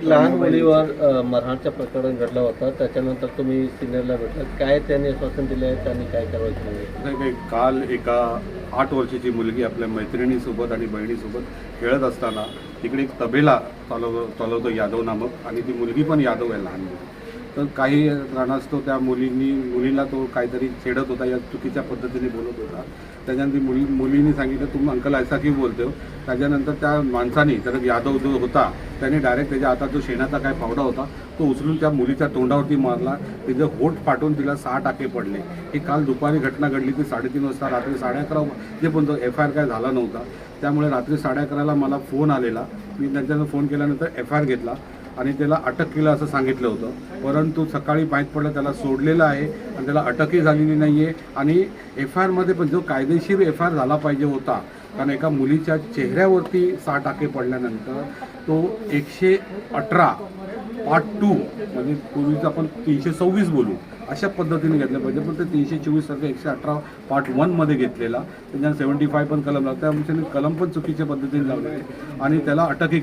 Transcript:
लहान मुलीवर मरहाणचं प्रकरण घडलं होतं त्याच्यानंतर तुम्ही सिनियरला भेटलं काय त्यांनी आश्वासन दिले आहे? त्यांनी काय करायचं आहे? नाही काही काल एका आठ वर्षाची मुलगी आपल्या मैत्रिणीसोबत आणि बहिणीसोबत खेळत असताना तिकडे एक तबेला चालव चालवतो यादव नामक आणि ती मुलगी पण यादव आहे लहान मुलगी. तर काही कारणास्तव त्या मुलींनी मुलीला तो काहीतरी छेडत होता या चुकीच्या पद्धतीने बोलत होता. त्याच्यानंतर ती मुली मुलीने सांगितलं तुम्ही अंकल ऐसा की बोलते हो? त्याच्यानंतर त्या माणसाने तर यादव जो होता त्याने डायरेक्ट त्याच्या हातात जो शेणाचा काय फावडा होता तो उचलून त्या मुलीच्या तोंडावरती मारला. तिचं होठ फाटून तिला सहा टाके पडले. ही काल दुपारी घटना घडली ती साडेतीन वाजता रात्री साडे अकरा जे पण एफ आय आर काय झाला नव्हता. त्यामुळे रात्री साडे अकराला मला फोन आलेला. मी त्यांच्यानं फोन केल्यानंतर एफ आय आर घेतला. आणि त्याला अटक केलं असं सांगितलं होतं. परंतु सकाळी माहीत पडलं त्याला सोडलेलं आहे आणि त्याला अटकही झालेली नाही आहे आणि एफ आय आरमध्ये पण जो कायदेशीर एफ आय आर झाला पाहिजे होता कारण एका मुलीच्या चेहऱ्यावरती सहा टाके पडल्यानंतर तो एकशे अठरा पार्ट टू म्हणजे पूर्वीचं आपण तीनशे सव्वीस बोलू अशा पद्धतीने घेतलं पाहिजे. पण ते तीनशे चोवीस सारखं एकशे अठरा पार्ट वनमध्ये घेतलेला. त्यांना सेवन्टी फाय पण कलम लावला. त्या कलम पण चुकीच्या पद्धतीने लावलेले. आणि त्याला अटकही